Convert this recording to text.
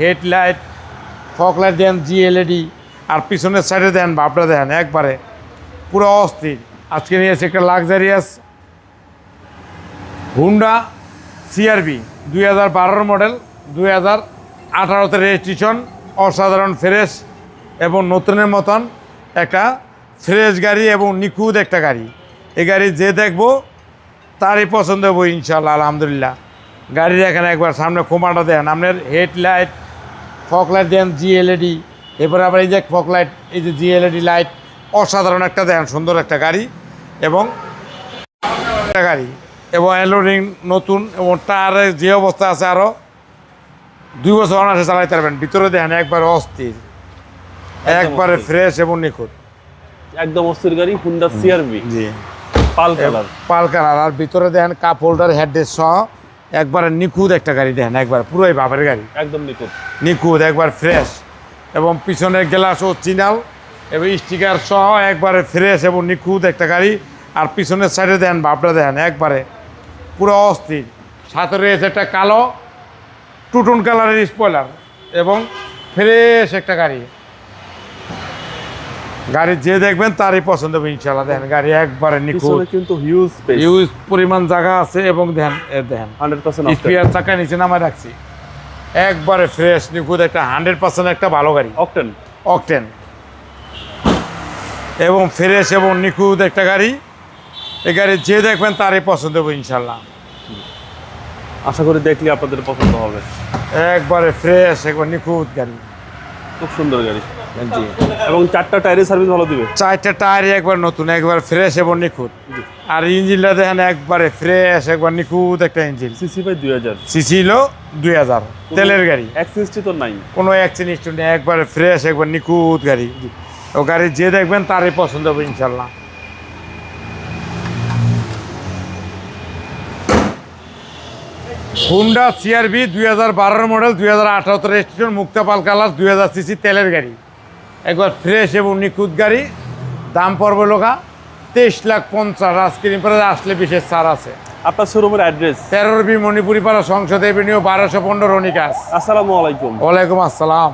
Headlight fog light দেন জিএলইডি আর পিছনের সাইডে দেন ভাবটা দেন, একবারে পুরো অস্থির। আজকে নিয়ে এসে একটা লাক্সারিয়াস হুন্ডা সিআরবি দুই হাজার বারোর মডেল দুই হাজার আঠারোতে রেজিস্ট্রেশন অসাধারণ ফ্রেশ এবং নতুনের মতন একটা ফ্রেশ গাড়ি এবং নিখুঁত একটা গাড়ি। এই গাড়ি যে দেখব, তারই পছন্দ হব ইনশাল্লাহ আলহামদুলিল্লাহ। গাড়ির এখানে একবার সামনে খোমাটা দেন, আপনার হেডলাইট ফকলাইট দেন জিএলইডি এরপরে আবার এই যে ফকলাইট এই যে জিএলইডি লাইট অসাধারণ একটা দেন সুন্দর একটা গাড়ি এবং একটা গাড়ি এবং এলোরিং নতুন এবং টায়ারের যে অবস্থা আছে আরও দুই বছর অনাসে চালাইতে পারবেন। ভিতরে দেখেন একবার অস্থির একবারে ফ্রেশ এবং নিখুঁত। একদম অস্থির গাড়ি Honda CRV G. Pearl colour. Pearl colour. আর ভিতরে দেখেন কাপ হোল্ডার হেডরেস্ট সহ একবারে নিখুঁত একটা গাড়ি দেখেন একবার পুরোই বাপের গাড়ি। একদম নিখুঁত। নিখুঁত একবার ফ্রেশ এবং পিছনের গ্লাসও চিনাল এবং স্টিকার সহ একবারে ফ্রেশ এবং নিখুঁত একটা গাড়ি। আর পিছনের সাইডে দেন ভাবটা দেন একবারে পুরো অস্থির। সাথে রয়েছে একটা কালো টুটুন কালারের স্পয়লার এবং ফ্রেশ একটা গাড়ি। গাড়ি যে দেখবেন তারই পছন্দ হবে ইনশাল্লাহ দেখেন গাড়ি একবারে নিখুঁত। কিন্তু হিউজ স্পেস ইউজ পরিমাণ জায়গা আছে এবং দেখেন এ দেখেন 100% স্পিয়ার চাকা নিচে নামায় রাখছি। একবারে ফ্রেশ নিখুঁত একটা হান্ড্রেড পার্সেন্ট একটা ভালো গাড়ি। অকটেন অকটেন এবং ফ্রেশ এবং নিখুঁত একটা গাড়ি। এই গাড়ি যে দেখবেন তারই পছন্দ হবে ইনশাল্লাহ আশা করি দেখলে আপনাদের পছন্দ হবে। একবারে ফ্রেশ একবার নিখুঁত গাড়ি। খুব সুন্দর গাড়ি। জি। এবং চারটা টায়ারের সার্ভিস ভালো দিবে? চারটা টায়ারই একবার নতুন একবার ফ্রেশ এবং নিখুঁত। আর ইঞ্জিনটা দেখেন একবারে ফ্রেশ একবার নিখুঁত একটা ইঞ্জিন। সিসি বাই দুই হাজার। সিসি হলো দুই হাজার। তেলের গাড়ি। অ্যাক্সিসটি তো নাই। কোনো অ্যাক্সিডেন্ট নেই একবারে ফ্রেশ একবার নিখুঁত গাড়ি। ও গাড়ি যে দেখবেন তারই পছন্দ হবে ইনশাল্লাহ হুন্ডা সিআরবি দুই হাজার বারোর মডেল দুই হাজার আঠারোতে রেজিস্ট্রেশন মুক্তাপাল কালার দুই হাজার সিসি তেলের গাড়ি। একবার ফ্রেশ এবং নিখুঁত গাড়ি। দাম পড়বে লোকা তেইশ লাখ পঞ্চাশ আইসক্রিম পরে আসলে বিশেষ ছাড় আছে। আপনার শোরুমের অ্যাড্রেস তেরোর বি মণিপুরি পাড়া সংসদ এভিনিউ বারোশো পনেরো রনিকাস। আসসালামু আলাইকুম। ওয়ালাইকুম আসসালাম।